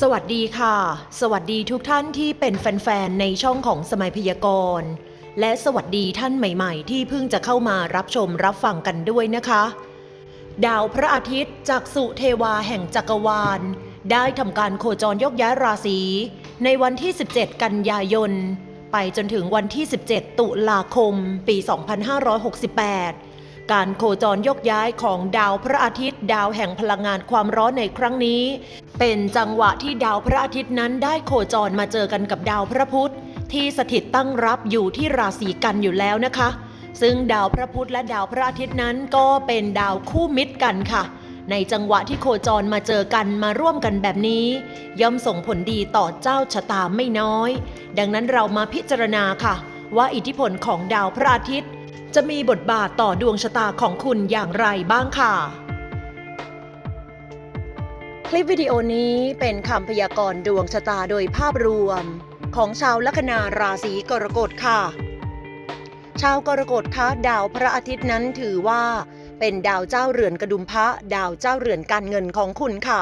สวัสดีค่ะ สวัสดีทุกท่านที่เป็นแฟนๆ ในช่องของสมัยพยากรณ์ และสวัสดีท่านใหม่ๆ ที่เพิ่งจะเข้ามารับชมรับฟังกันด้วยนะคะ ดาวพระอาทิตย์จากสุเทวาแห่งจักรวาล ได้ทำการโคจรยกย้ายราศี ในวันที่ 17 กันยายน ไปจนถึงวันที่ 17 ตุลาคม ปี 2568 การโคจรยกย้ายของดาวพระอาทิตย์ ดาวแห่งพลังงานความร้อนในครั้งนี้ เป็นจังหวะที่ดาวพระอาทิตย์นั้นได้โคจรมาเจอกันกับดาวพระพุธที่สถิตตั้งรับอยู่ที่ราศีกันอยู่แล้วนะคะ ซึ่งดาวพระพุธและดาวพระอาทิตย์นั้นก็เป็นดาวคู่มิตรกันค่ะ ในจังหวะที่โคจรมาเจอกันมาร่วมกันแบบนี้ ย่อมส่งผลดีต่อเจ้าชะตาไม่น้อย ดังนั้นเรามาพิจารณาค่ะ ว่าอิทธิพลของดาวพระอาทิตย์ จะมีบทบาทต่อดวงชะตาของคุณอย่างไรบ้างค่ะ คลิปวิดีโอนี้เป็นคำพยากรณ์ดวงชะตาโดยภาพรวม ของชาวลัคนาราศีกรกฎค่ะ ชาวกรกฎคะดาวพระอาทิตย์นั้นถือว่า เป็นดาวเจ้าเรือนกระดุมพระดาวเจ้าเรือนการเงินของคุณค่ะ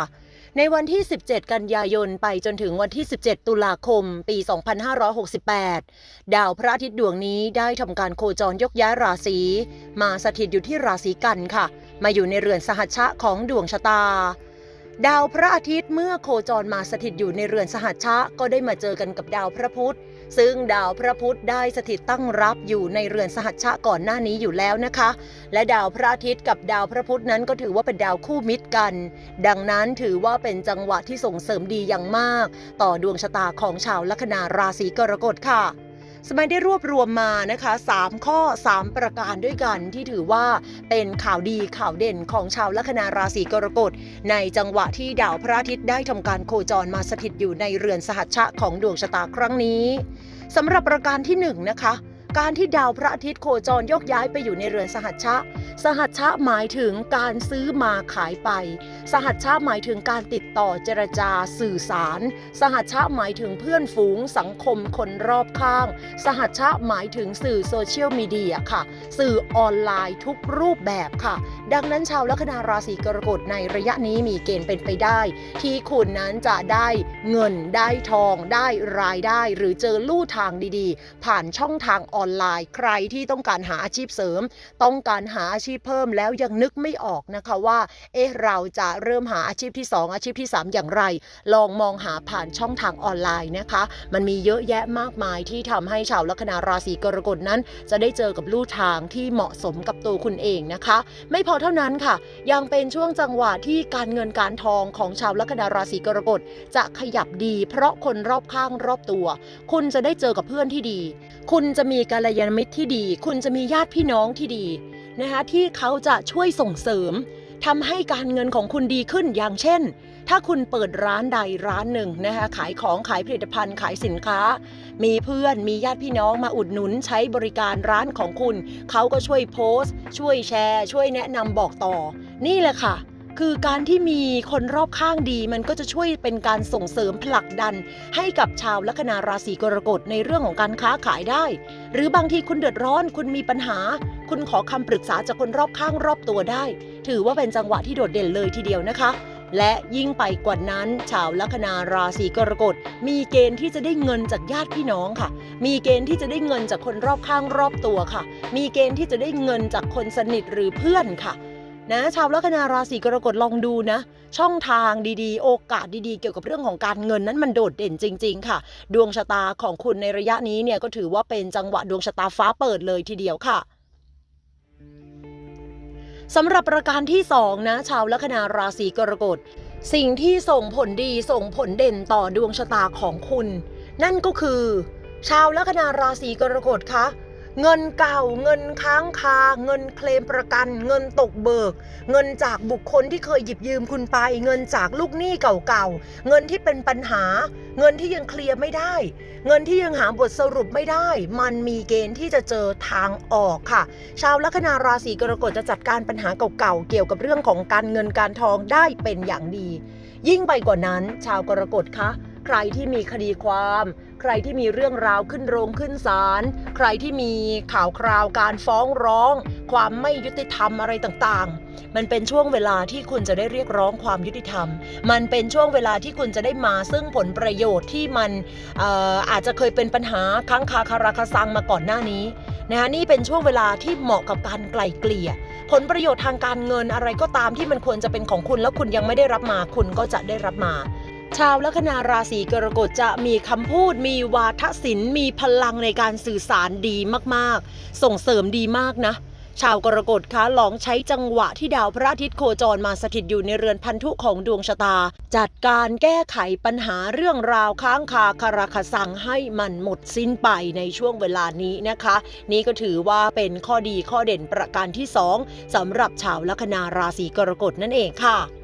ในวันที่ 17 กันยายนไปจนถึงวันที่ 17 ตุลาคม ปี 2568 ดาวพระอาทิตย์ดวงนี้ได้ทำการโคจรยกย้ายราศี มาสถิตอยู่ที่ราศีกันค่ะ มาอยู่ในเรือนสหัชชะของดวงชะตา ดาวพระอาทิตย์เมื่อโคจรมาสถิตอยู่ในเรือนสหัชชะก็ได้มาเจอกันกับดาวพระพุธ ซึ่งดาวพระพุธได้สถิตตั้งรับอยู่ในเรือนสหัชชะก่อนหน้านี้อยู่แล้วนะคะ และดาวพระอาทิตย์กับดาวพระพุธนั้นก็ถือว่าเป็นดาวคู่มิตรกัน ดังนั้นถือว่าเป็นจังหวะที่ส่งเสริมดีอย่างมาก ต่อดวงชะตาของชาวลัคนาราศีกรกฎค่ะ สมัยได้รวบรวมมานะคะ 3 ข้อ 3 ประการด้วยกันที่ถือว่าเป็นข่าวดีข่าวเด่นของชาวลัคนาราศีกรกฎ ในจังหวะที่ดาวพระอาทิตย์ได้ทำการโคจรมาสถิตอยู่ในเรือนสหัชชะของดวงชะตาครั้งนี้สำหรับประการที่1นงนะคะการที่ดาวพระอาทิตย์โคจรยกย้ายไปอยู่ในเรือนสหัชชะ สหัชชะหมายถึงการซื้อมาขายไป สหัชชะหมายถึงการติดต่อเจรจาสื่อสาร สหัชชะหมายถึงเพื่อนฝูงสังคมคนรอบข้าง สหัชชะหมายถึงสื่อโซเชียลมีเดียค่ะ สื่อออนไลน์ทุกรูปแบบค่ะ ดังนั้นชาวลัคนาราศีกรกฎในระยะนี้มีเกณฑ์เป็นไปได้ ที่คุณนั้นจะได้เงินได้ทอง ได้รายได้ หรือเจอลู่ทางดีๆ ผ่านช่องทางออนไลน์ ใครที่ต้องการหาอาชีพเสริม ต้องการหาอาชีพเพิ่มแล้วยังนึกไม่ออกนะคะว่า เอ๊ะเราจะเริ่มหาอาชีพที่ 2 อาชีพที่ 3 อย่างไร ลองมองหาผ่านช่องทางออนไลน์นะคะ มันมีเยอะแยะมากมายที่ทำให้ชาวลัคนาราศีกรกฎนั้น จะได้เจอกับลู่ทางที่เหมาะสมกับตัวคุณเองนะคะ ไม่พอเท่านั้นค่ะ ยังเป็นช่วงจังหวะที่การเงินการทองของชาวลัคนาราศีกรกฎจะขยับดี เพราะคนรอบข้างรอบตัว คุณจะได้เจอกับเพื่อนที่ดี คุณจะมีกัลยาณมิตรที่ดี คุณจะมีญาติพี่น้องที่ดีนะคะที่เขาจะช่วยส่งเสริม ทำให้การเงินของคุณดีขึ้นอย่างเช่น ถ้าคุณเปิดร้านใดร้านหนึ่งนะคะขายของขายผลิตภัณฑ์ขายสินค้า มีเพื่อนมีญาติพี่น้องมาอุดหนุนใช้บริการร้านของคุณ เขาก็ช่วยโพสต์ ช่วยแชร์ ช่วยแนะนำบอกต่อ นี่แหละค่ะคือการที่มีคนรอบข้างดีมันก็จะช่วยเป็นการส่งเสริมผลักดัน ให้กับชาวลัคนาราศีกรกฎในเรื่องของการค้าขายได้ หรือบางทีคุณเดือดร้อนคุณมีปัญหา คุณขอคำปรึกษาจากคนรอบข้างรอบตัวได้ ถือว่าเป็นจังหวะที่โดดเด่นเลยทีเดียวนะคะ และยิ่งไปกว่านั้น ชาวลัคนาราศีกรกฎมีเกณฑ์ที่จะได้เงินจากญาติพี่น้องค่ะ มีเกณฑ์ที่จะได้เงินจากคนรอบข้างรอบตัวค่ะ มีเกณฑ์ที่จะได้เงินจากคนสนิทหรือเพื่อนค่ะนะชาวลัคนาราศีกรกฎลองดูนะ ช่องทางดีๆ โอกาสดีๆ เกี่ยวกับเรื่องของการเงินนั้นมันโดดเด่นจริง ๆ ค่ะ ดวงชะตาของคุณในระยะนี้เนี่ยก็ถือว่าเป็นจังหวะดวงชะตาฟ้าเปิดเลยทีเดียวค่ะ สำหรับประการที่2นะชาวลัคนาราศีกรกฎ สิ่งที่ส่งผลดีส่งผลเด่นต่อดวงชะตาของคุณ นั่นก็คือ ชาวลัคนาราศีกรกฎคะเงินเก่าเงินค้างคา เงินเคลมประกัน เงินตกเบิก เงินจากบุคคลที่เคยหยิบยืมคุณไป เงินจากลูกหนี้เก่าๆเงินที่เป็นปัญหา เงินที่ยังเคลียร์ไม่ได้ เงินที่ยังหาบทสรุปไม่ได้ มันมีเกณฑ์ที่จะเจอทางออกค่ะ ชาวลัคนาราศีกรกฎจะจัดการปัญหาเก่าๆเกี่ยวกับเรื่องของการเงินการทองได้เป็นอย่างดี ยิ่งไปกว่านั้น ชาวกรกฎคะใครที่มีคดีความ ใครที่มีเรื่องราวขึ้นโรงขึ้นศาลใครที่มีข่าวคราวการฟ้องร้อง ความไม่ยุติธรรมอะไรต่างๆ มันเป็นช่วงเวลาที่คุณจะได้เรียกร้องความยุติธรรม มันเป็นช่วงเวลาที่คุณจะได้มาซึ่งผลประโยชน์ที่มันอออาจจะเคยเป็นปัญหาค้างคาคาราคาซังมาก่อนหน้านี้นะคะนี่เป็นช่วงเวลาที่เหมาะกับการไกล่เกลี่ย ผลประโยชน์ทางการเงินอะไรก็ตามที่มันควรจะเป็นของคุณแล้วคุณยังไม่ได้รับมาคุณก็จะได้รับมา ชาวลัคนาราศีกรกฎจะมีคำพูด มีวาทศิลป์มีพลังในการสื่อสารดีมากๆ ส่งเสริมดีมากนะชาวกรกฎคะลองใช้จังหวะที่ดาวพระอาทิตย์โคจรมาสถิตอยู่ในเรือนพันธุของดวงชะตา จัดการแก้ไขปัญหาเรื่องราวค้างคาคาราคาซังให้มันหมดสิ้นไปในช่วงเวลานี้นะคะ นี่ก็ถือว่าเป็นข้อดีข้อเด่นประการที่ 2สำหรับชาวลัคนาราศีกรกฎนั่นเองค่ะ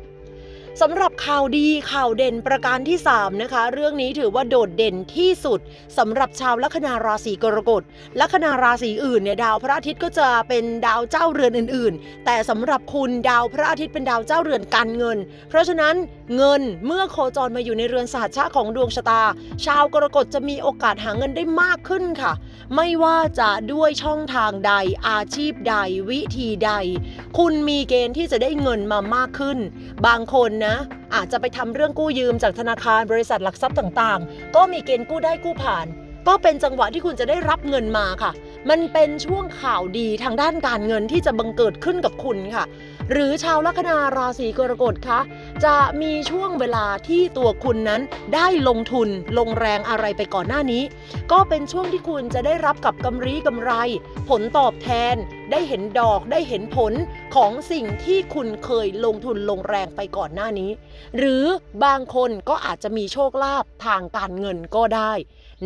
สำหรับข่าวดีข่าวเด่นประการที่ 3 นะคะ เรื่องนี้ถือว่าโดดเด่นที่สุดสำหรับชาวลัคนาราศีกรกฎลัคนาราศีอื่นเนี่ยดาวพระอาทิตย์ก็จะเป็นดาวเจ้าเรือนอื่น ๆ แต่สำหรับคุณดาวพระอาทิตย์เป็นดาวเจ้าเรือนการเงิน เพราะฉะนั้นเงินเมื่อโคจรมาอยู่ในเรือนสหัชชะของดวงชะตา ชาวกรกฎจะมีโอกาสหาเงินได้มากขึ้นค่ะ ไม่ว่าจะด้วยช่องทางใดอาชีพใดวิธีใด คุณมีเกณฑ์ที่จะได้เงินมามากขึ้น บางคนนะอาจจะไปทำเรื่องกู้ยืมจากธนาคารบริษัทหลักทรัพย์ต่างๆ ก็มีเกณฑ์กู้ได้กู้ผ่าน ก็เป็นจังหวะที่คุณจะได้รับเงินมาค่ะ มันเป็นช่วงข่าวดีทางด้านการเงินที่จะบังเกิดขึ้นกับคุณค่ะ หรือชาวลัคนาราศีกรกฎคะจะมีช่วงเวลาที่ตัวคุณนั้นได้ลงทุนลงแรงอะไรไปก่อนหน้านี้ ก็เป็นช่วงที่คุณจะได้รับกับกำไรกำไร ผลตอบแทน ได้เห็นดอกได้เห็นผลของสิ่งที่คุณเคยลงทุนลงแรงไปก่อนหน้านี้ หรือบางคนก็อาจจะมีโชคลาภทางการเงินก็ได้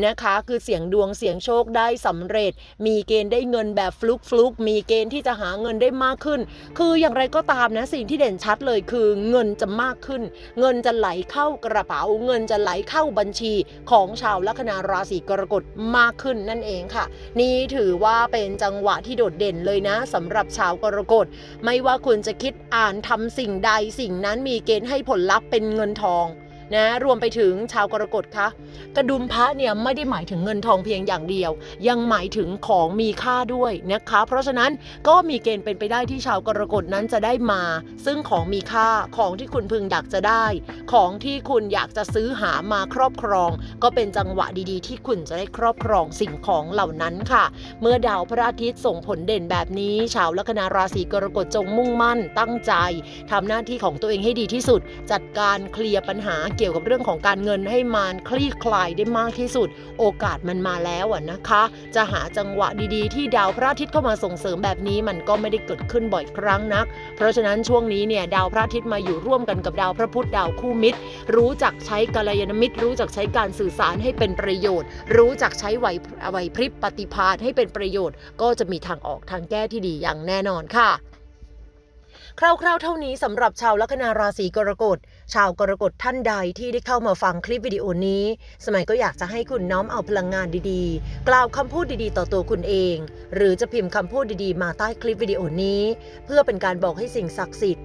นะคะ คือเสียงดวงเสียงโชคได้สำเร็จ มีเกณฑ์ได้เงินแบบฟลุกฟลุกมีเกณฑ์ที่จะหาเงินได้มากขึ้น คืออย่างไรก็ตามนะสิ่งที่เด่นชัดเลยคือเงินจะมากขึ้น เงินจะไหลเข้ากระเป๋า เงินจะไหลเข้าบัญชีของชาวลัคนาราศีกรกฎมากขึ้นนั่นเองค่ะ นี่ถือว่าเป็นจังหวะที่โดดเด่นเลยนะสำหรับชาวกรกฎไม่ว่าคุณจะคิดอ่านทำสิ่งใดสิ่งนั้นมีเกณฑ์ให้ผลลัพธ์เป็นเงินทอง นะรวมไปถึงชาวกรกฎคะกระดุมพระเนี่ยไม่ได้หมายถึงเงินทองเพียงอย่างเดียว ยังหมายถึงของมีค่าด้วยนะคะ เพราะฉะนั้นก็มีเกณฑ์เป็นไปได้ที่ชาวกรกฎนั้นจะได้มา ซึ่งของมีค่าของที่คุณพึงอยากจะได้ ของที่คุณอยากจะซื้อหามาครอบครอง ก็เป็นจังหวะดีๆ ที่คุณจะได้ครอบครองสิ่งของเหล่านั้นค่ะ เมื่อดาวพระอาทิตย์ส่งผลเด่นแบบนี้ชาวลัคนาราศีกรกฎจงมุ่งมั่น ตั้งใจทำหน้าที่ของตัวเองให้ดีที่สุด จัดการเคลียร์ปัญหาเกี่ยวกับเรื่องของการเงินให้มันคลี่คลายได้มากที่สุด โอกาสมันมาแล้วอะนะคะ จะหาจังหวะดีๆ ที่ดาวพระอาทิตย์เข้ามาส่งเสริมแบบนี้มันก็ไม่ได้เกิดขึ้นบ่อยครั้งนัก เพราะฉะนั้นช่วงนี้เนี่ยดาวพระอาทิตย์มาอยู่ร่วมกันกับดาวพระพุธดาวคู่มิตร รู้จักใช้กัลยาณมิตร รู้จักใช้การสื่อสารให้เป็นประโยชน์ รู้จักใช้ไหวไหวพริบปฏิภาณให้เป็นประโยชน์ ก็จะมีทางออกทางแก้ที่ดีอย่างแน่นอนค่ะ คร่าวๆ เท่านี้สำหรับชาวลัคนาราศีกรกฎ ชาวกรกฎท่านใดที่ได้เข้ามาฟังคลิปวิดีโอนี้ สมัยก็อยากจะให้คุณน้อมเอาพลังงานดีๆ กล่าวคำพูดดีๆ ต่อตัวคุณเอง หรือจะพิมพ์คำพูดดีๆ มาใต้คลิปวิดีโอนี้ เพื่อเป็นการบอกให้สิ่งศักดิ์สิทธิ์